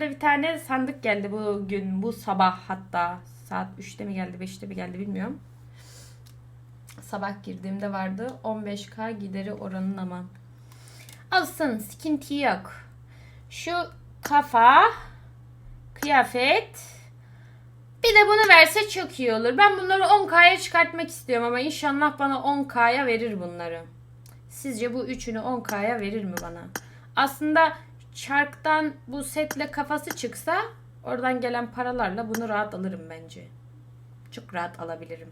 Bir tane sandık geldi bugün bu sabah hatta saat 3'te mi geldi 5'te mi geldi bilmiyorum. Sabah girdiğimde vardı 15k gideri oranın ama. Alsın sıkıntı yok. Şu kafa kıyafet bir de bunu verse çok iyi olur. Ben bunları 10k'ya çıkartmak istiyorum ama inşallah bana 10k'ya verir bunları. Sizce bu üçünü 10k'ya verir mi bana? Aslında çarktan bu setle kafası çıksa oradan gelen paralarla bunu rahat alırım bence. Çok rahat alabilirim.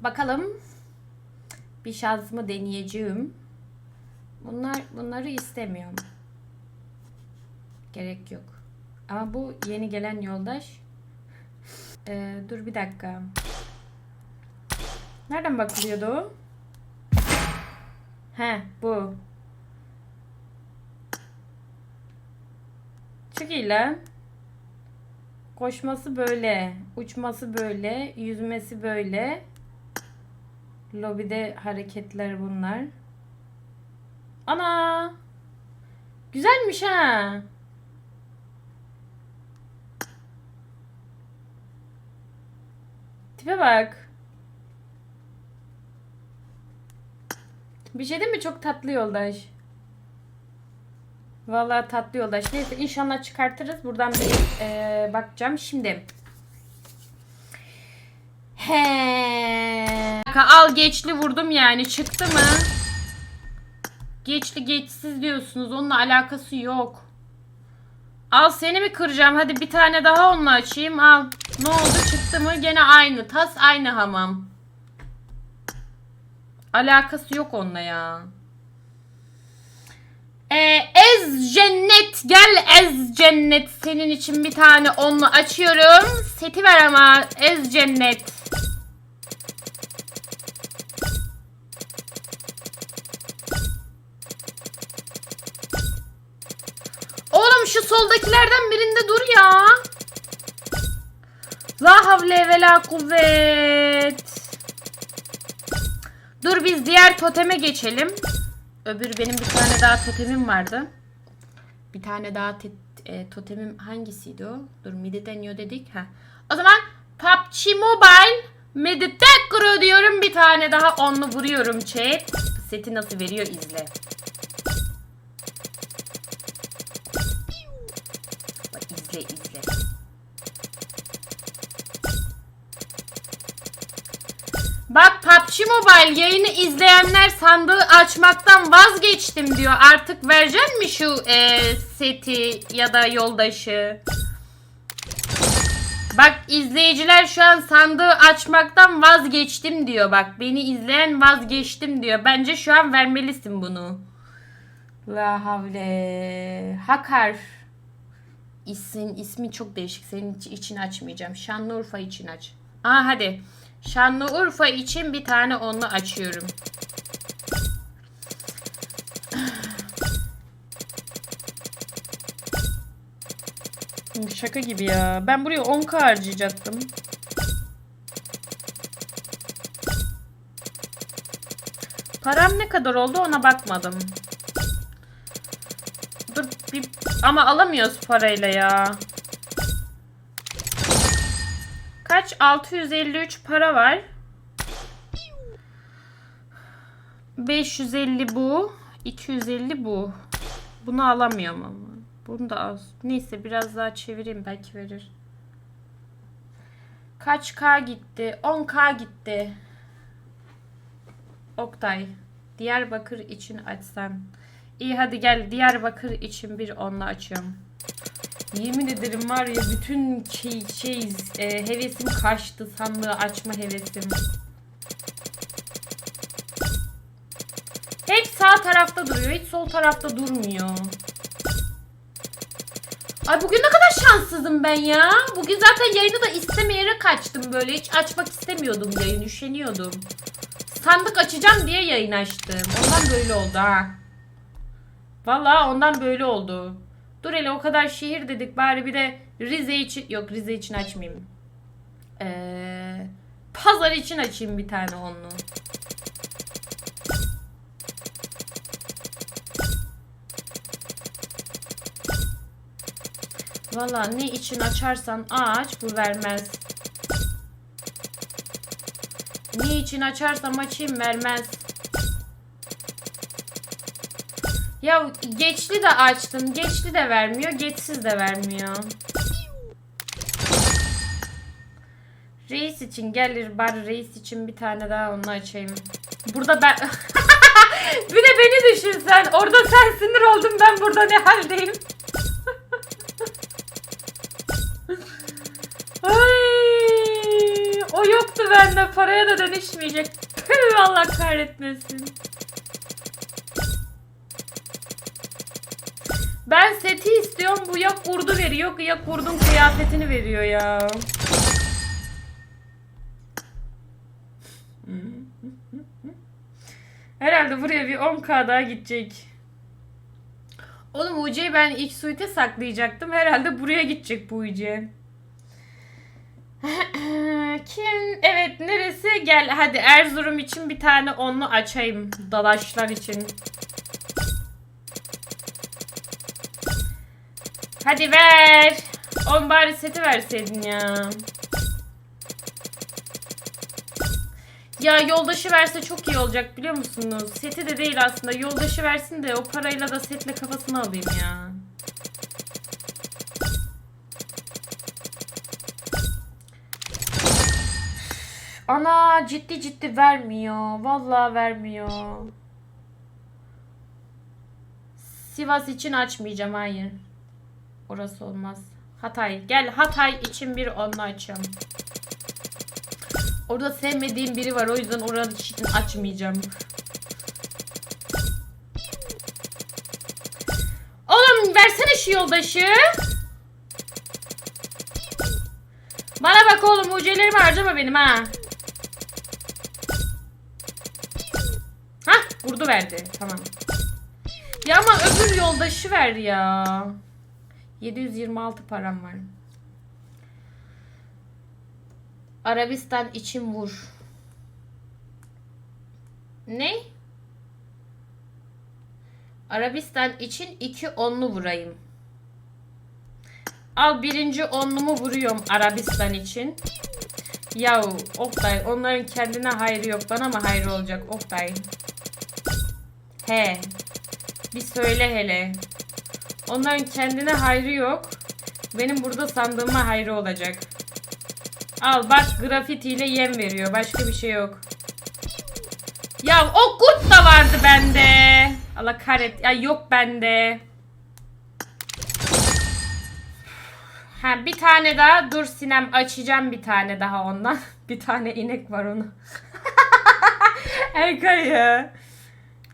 Bakalım. Bir şansımı deneyeceğim. Bunlar bunları istemiyorum. Gerek yok. Ama bu yeni gelen yoldaş. Ee, dur bir dakika. Nereden bakılıyordu o? He bu. Lan. Koşması böyle. Uçması böyle. Yüzmesi böyle. Lobide hareketler bunlar. Ana! Güzelmiş ha. Tipe bak. Bir şey değil mi? Çok tatlı yoldaş. Vallahi tatlı yoldaş. Neyse inşallah çıkartırız. Buradan bir eee, bakacağım. Şimdi. He. Al geçli vurdum yani. Çıktı mı? Geçli geçsiz diyorsunuz. Onunla alakası yok. Al seni mi kıracağım? Hadi bir tane daha onunla açayım. Al. Ne oldu? Çıktı mı? Gene aynı. Tas aynı hamam. Alakası yok onunla ya. Ee, Ez Cennet gel Ez Cennet senin için bir tane onlu açıyorum. Seti ver ama Ez Cennet. Oğlum şu soldakilerden birinde dur ya. La havle ve la kuvvet. Dur biz diğer toteme geçelim. Öbür benim bir tane daha totemim vardı. Bir tane daha te- e, totemim hangisiydi o? Dur midi deniyor dedik. ha. O zaman PUBG Mobile Meditekro diyorum. Bir tane daha onlu vuruyorum chat. Seti nasıl veriyor izle. PUBG Mobile yayını izleyenler sandığı açmaktan vazgeçtim diyor. Artık verecek mi şu e, seti ya da yoldaşı? Bak izleyiciler şu an sandığı açmaktan vazgeçtim diyor. Bak beni izleyen vazgeçtim diyor. Bence şu an vermelisin bunu. La havle. Hakar. İsmin, ismi çok değişik. Senin iç- için açmayacağım. Şanlıurfa için aç. Aa hadi. Şanlıurfa için bir tane onlu açıyorum. Şaka gibi ya. Ben buraya 10k harcayacaktım. Param ne kadar oldu ona bakmadım. Dur bir ama alamıyoruz parayla ya. Kaç? 653 para var. 550 bu. 250 bu. Bunu alamıyorum ama. Bunu da az. Neyse biraz daha çevireyim belki verir. Kaç K gitti? 10K gitti. Oktay. Diyarbakır için açsan. İyi hadi gel Diyarbakır için bir onla açıyorum. Yemin ederim var ya bütün şey, şey e, hevesim kaçtı sandığı açma hevesim. Hep sağ tarafta duruyor. Hiç sol tarafta durmuyor. Ay bugün ne kadar şanssızım ben ya. Bugün zaten yayını da istemeyerek kaçtım böyle. Hiç açmak istemiyordum yayını. Üşeniyordum. Sandık açacağım diye yayın açtım. Ondan böyle oldu ha. Vallahi ondan böyle oldu. Dur hele o kadar şehir dedik bari bir de Rize için yok Rize için açmayayım. Ee, pazar için açayım bir tane onlu. Valla ne için açarsan aç bu vermez. Ne için açarsam açayım vermez. Ya geçli de açtım. Geçli de vermiyor. Geçsiz de vermiyor. Reis için gelir bari reis için bir tane daha onu açayım. Burada ben... bir de beni düşün sen. Orada sen sinir oldun ben burada ne haldeyim. Ay, o yoktu bende. Paraya da dönüşmeyecek. Allah kahretmesin. Ben seti istiyorum. Bu ya kurdu veriyor ya kurdun kıyafetini veriyor ya. Herhalde buraya bir 10k daha gidecek. Oğlum UC'yi ben ilk suite saklayacaktım. Herhalde buraya gidecek bu UC. Kim? Evet neresi? Gel hadi Erzurum için bir tane onlu açayım. Dalaşlar için. Hadi ver. On bari seti verseydin ya. Ya yoldaşı verse çok iyi olacak biliyor musunuz? Seti de değil aslında. Yoldaşı versin de o parayla da setle kafasını alayım ya. Ana ciddi ciddi vermiyor. Vallahi vermiyor. Sivas için açmayacağım hayır. Orası olmaz. Hatay. Gel Hatay için bir onunla açalım. Orada sevmediğim biri var o yüzden oranın için açmayacağım. Oğlum versene şu yoldaşı. Bana bak oğlum ucelerimi harcama benim ha. Hah vurdu verdi tamam. Ya ama öbür yoldaşı ver ya. 726 param var. Arabistan için vur. Ne? Arabistan için iki onlu vurayım. Al birinci onlumu vuruyorum Arabistan için. Yahu Oktay onların kendine hayrı yok bana mı hayrı olacak Oktay? He. Bir söyle hele. Onların kendine hayrı yok. Benim burada sandığıma hayrı olacak. Al bak grafitiyle yem veriyor. Başka bir şey yok. Ya o kurt da vardı bende. Allah kahret. Ya yok bende. Ha bir tane daha dur Sinem açacağım bir tane daha ondan. bir tane inek var onu. Erkay ya.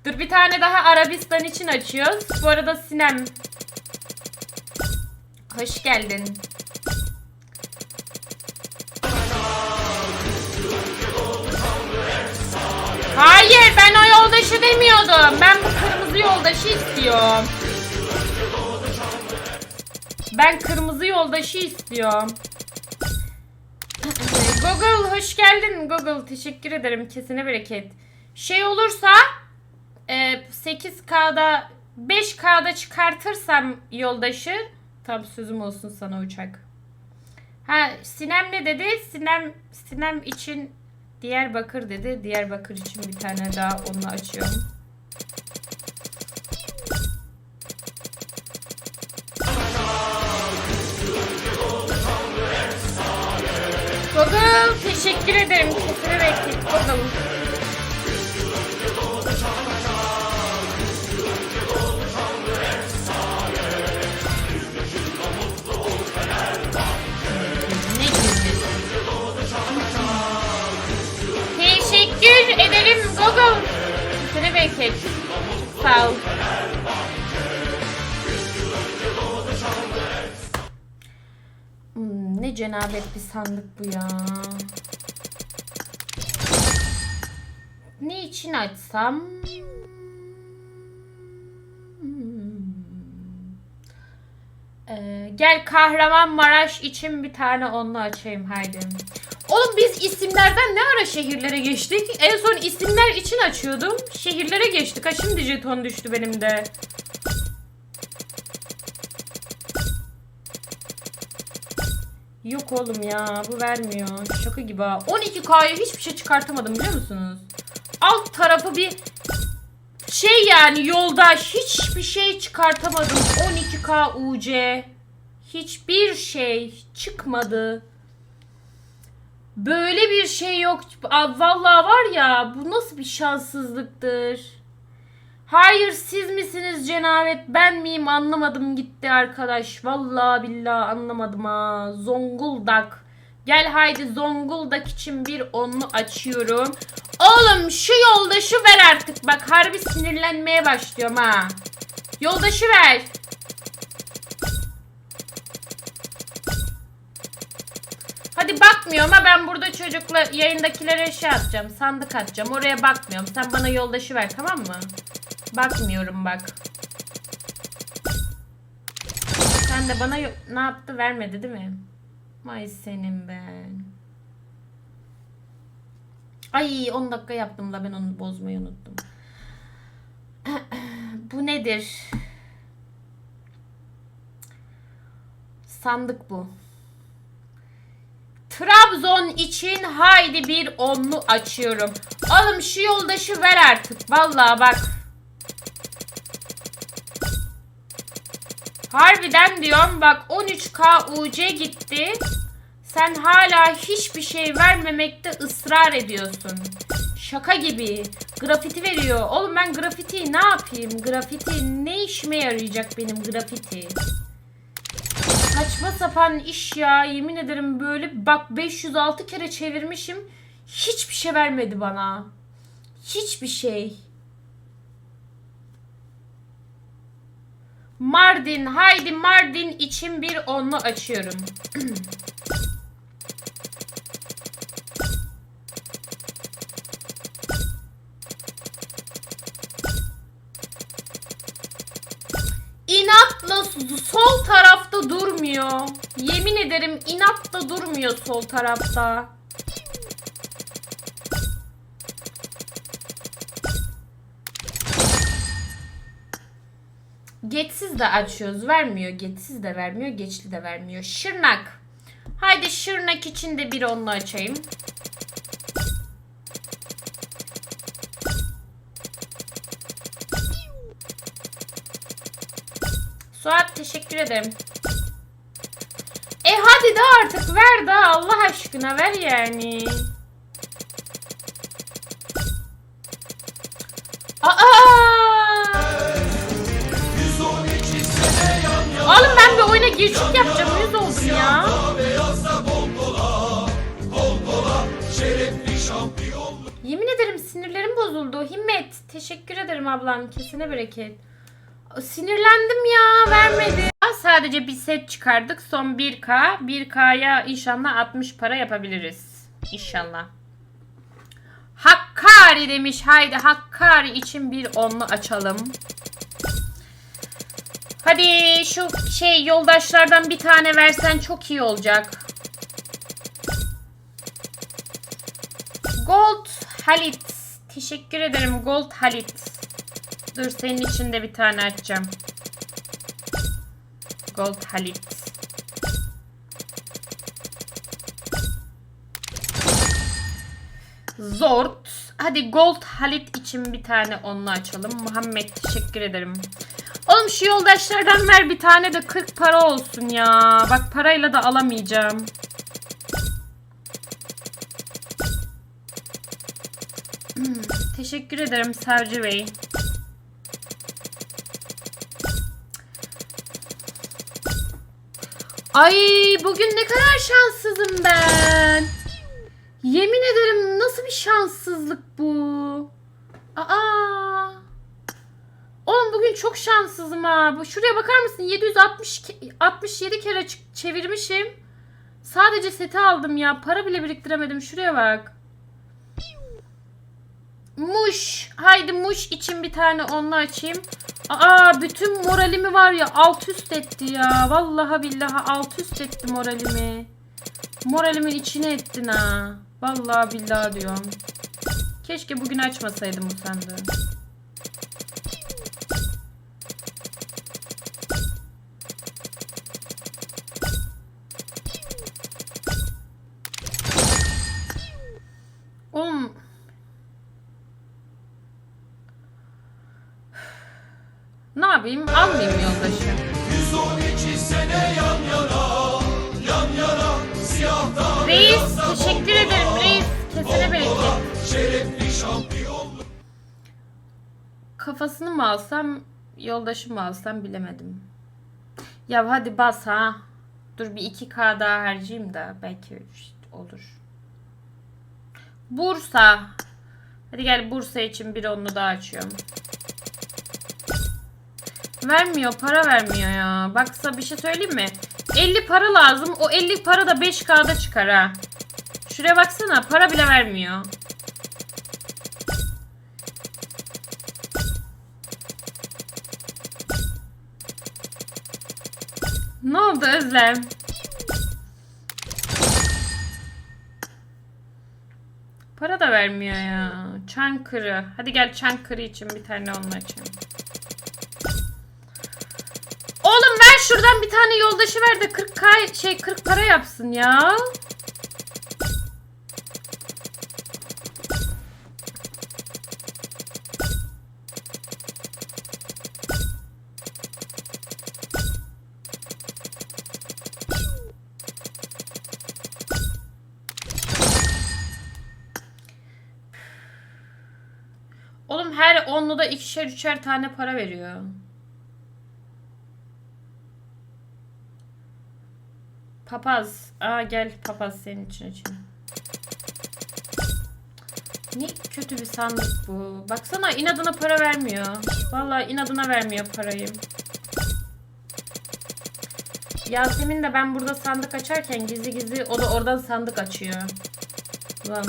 Dur bir tane daha Arabistan için açıyoruz. Bu arada Sinem. Hoş geldin. Hayır ben o yoldaşı demiyordum. Ben bu kırmızı yoldaşı istiyorum. Ben kırmızı yoldaşı istiyorum. Google hoş geldin Google. Teşekkür ederim. Kesine bereket. Şey olursa e, 8K'da 5K'da çıkartırsam yoldaşı tam sözüm olsun sana uçak. Ha Sinem ne dedi? Sinem Sinem için Diyarbakır dedi. Diyarbakır için bir tane daha onu açıyorum. Google teşekkür ederim. Kesine bekledik Google. Bekledik. Sağ ol. Hmm, ne cenabet bir sandık bu ya. Ne için açsam? Hmm. Ee, gel Kahramanmaraş için bir tane onunla açayım haydi. Oğlum biz isimlerden ne ara şehirlere geçtik? En son isimler için açıyordum. Şehirlere geçtik. Ha şimdi jeton düştü benim de. Yok oğlum ya bu vermiyor. Şaka gibi ha. 12K'ya hiçbir şey çıkartamadım biliyor musunuz? Alt tarafı bir şey yani yolda hiçbir şey çıkartamadım. 12K UC. Hiçbir şey çıkmadı. Böyle bir şey yok. Aa, Vallahi var ya bu nasıl bir şanssızlıktır. Hayır siz misiniz cenabet ben miyim anlamadım gitti arkadaş. Vallahi billahi anlamadım ha. Zonguldak. Gel haydi Zonguldak için bir onlu açıyorum. Oğlum şu yoldaşı ver artık. Bak harbi sinirlenmeye başlıyorum ha. Yoldaşı ver. Hadi bakmıyorum ha ben burada çocukla yayındakilere şey atacağım. Sandık atacağım. Oraya bakmıyorum. Sen bana yoldaşı ver tamam mı? Bakmıyorum bak. Sen de bana ne yaptı vermedi değil mi? Vay senin ben. Ay 10 dakika yaptım da ben onu bozmayı unuttum. bu nedir? Sandık bu. Trabzon için haydi bir onlu açıyorum. Oğlum şu yoldaşı ver artık. Vallahi bak. Harbiden diyorum bak 13K UC gitti. Sen hala hiçbir şey vermemekte ısrar ediyorsun. Şaka gibi. Grafiti veriyor. Oğlum ben grafiti ne yapayım? Grafiti ne işime yarayacak benim grafiti? Saçma sapan iş ya. Yemin ederim böyle bak 506 kere çevirmişim. Hiçbir şey vermedi bana. Hiçbir şey. Mardin. Haydi Mardin için bir onlu açıyorum. İnatla sol tarafta durmuyor. Yemin ederim inatla durmuyor sol tarafta. Geçsiz de açıyoruz. Vermiyor. Geçsiz de vermiyor. Geçli de vermiyor. Şırnak. Haydi Şırnak için de bir onlu açayım. Suat teşekkür ederim. E hadi de artık ver da Allah aşkına ver yani. Aa! Oğlum ben bir oyuna girişik yapacağım. Yüz oldum ya. Yemin ederim sinirlerim bozuldu. Himmet teşekkür ederim ablam. Kesine bereket. Sinirlendim ya vermedi. Sadece bir set çıkardık. Son 1K. 1K'ya inşallah 60 para yapabiliriz. İnşallah. Hakkari demiş. Haydi Hakkari için bir onlu açalım. Hadi şu şey yoldaşlardan bir tane versen çok iyi olacak. Gold Halit. Teşekkür ederim Gold Halit. Dur senin için de bir tane açacağım. Gold Halit. Zort. Hadi Gold Halit için bir tane onlu açalım. Muhammed teşekkür ederim. Oğlum şu yoldaşlardan ver bir tane de 40 para olsun ya. Bak parayla da alamayacağım. Hmm, teşekkür ederim Savcı Bey. Ay bugün ne kadar şanssızım ben. Yemin ederim nasıl bir şanssızlık bu. Aa. Oğlum bugün çok şanssızım ha. Şuraya bakar mısın? 760 ke- 67 kere çevirmişim. Sadece seti aldım ya. Para bile biriktiremedim. Şuraya bak. Muş. Haydi muş için bir tane onunla açayım. Aa bütün moralimi var ya alt üst etti ya. Vallahi billahi alt üst etti moralimi. Moralimin içine ettin ha. Vallahi billahi diyorum. Keşke bugün açmasaydım bu sandığı. Kafasını mı alsam yoldaşı mı alsam bilemedim. Ya hadi bas ha. Dur bir 2K daha harcayayım da belki olur. Bursa. Hadi gel Bursa için bir onlu daha açıyorum. Vermiyor para vermiyor ya. Baksa bir şey söyleyeyim mi? 50 para lazım. O 50 para da 5K'da çıkar ha. Şuraya baksana para bile vermiyor. Ne oldu Özlem? Para da vermiyor ya. Çankırı. Hadi gel Çankırı için bir tane onunla açalım. Oğlum ver şuradan bir tane yoldaşı ver de 40k şey 40 para yapsın ya. İkişer üçer tane para veriyor. Papaz. Aa gel papaz senin için için. Ne kötü bir sandık bu. Baksana inadına para vermiyor. Vallahi inadına vermiyor parayı. Yasemin de ben burada sandık açarken gizli gizli o da oradan sandık açıyor. Ulan.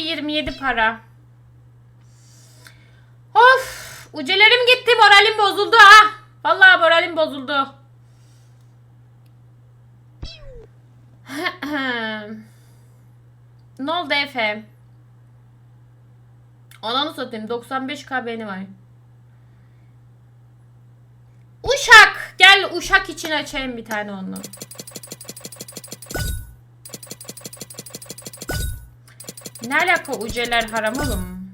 27 para. Of! Ucelerim gitti. Moralim bozuldu ha. Vallahi moralim bozuldu. ne oldu Efe? Ananı satayım. 95k beğeni var. Uşak. Gel Uşak için açayım bir tane onu. Ne alaka uceler haram oğlum?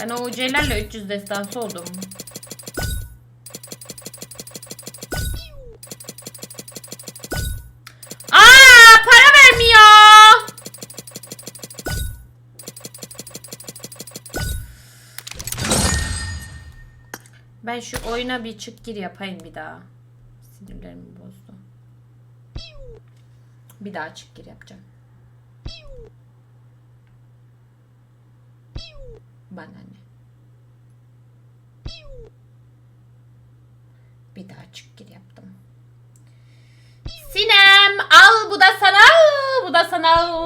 Ben o ucelerle 300 destansı oldum. Aa para vermiyor. Ben şu oyuna bir çık gir yapayım bir daha. Sinirlerimi bozdu. Bir daha çık gir yapacağım. Bana ne? Bir daha çık gir yaptım. Sinem al bu da sana bu da sana.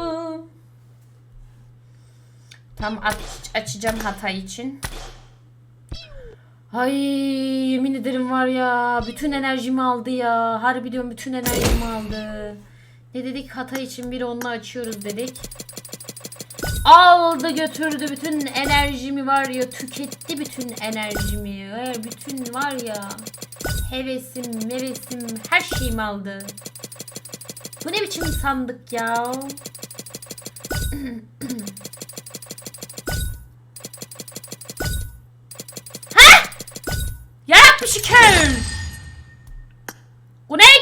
Tam aç, açacağım Hatay için. Ay yemin ederim var ya bütün enerjimi aldı ya. Harbi diyorum bütün enerjimi aldı. Ne dedik Hatay için bir onunla açıyoruz dedik. Aldı götürdü bütün enerjimi var ya tüketti bütün enerjimi. Ee, bütün var ya hevesim mevesim her şeyimi aldı. Bu ne biçim sandık ya? ha? Yarabbi şükür. Bu ne?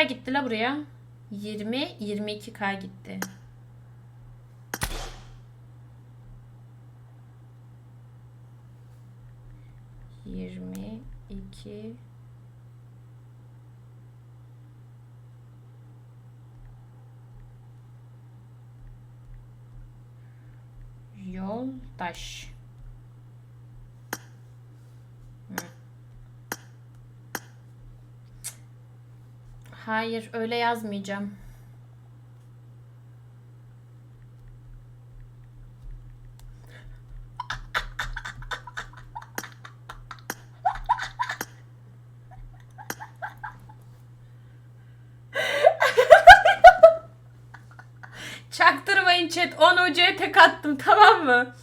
Kaç K gitti la buraya? 20, 22 K gitti. Yirmi iki Yoldaş. Hayır, öyle yazmayacağım. Çaktırmayın hocaya tek attım tamam mı?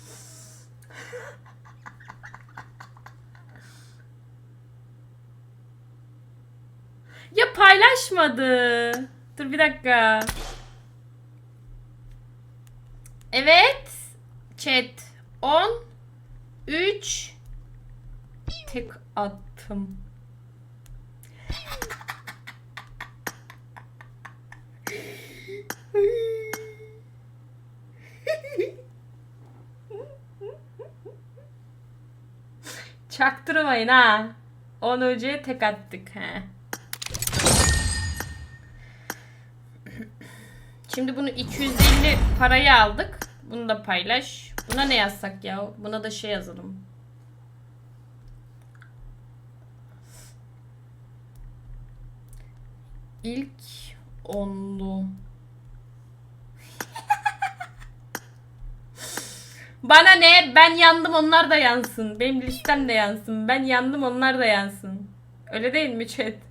Ya paylaşmadı. Dur bir dakika. Evet. Chat. 10 3 tek attım. Çaktırmayın ha. 10 hocaya tek attık he. Şimdi bunu 250 parayı aldık. Bunu da paylaş. Buna ne yazsak ya? Buna da şey yazalım. İlk onlu. Bana ne? Ben yandım onlar da yansın. Benim listem de yansın. Ben yandım onlar da yansın. Öyle değil mi chat?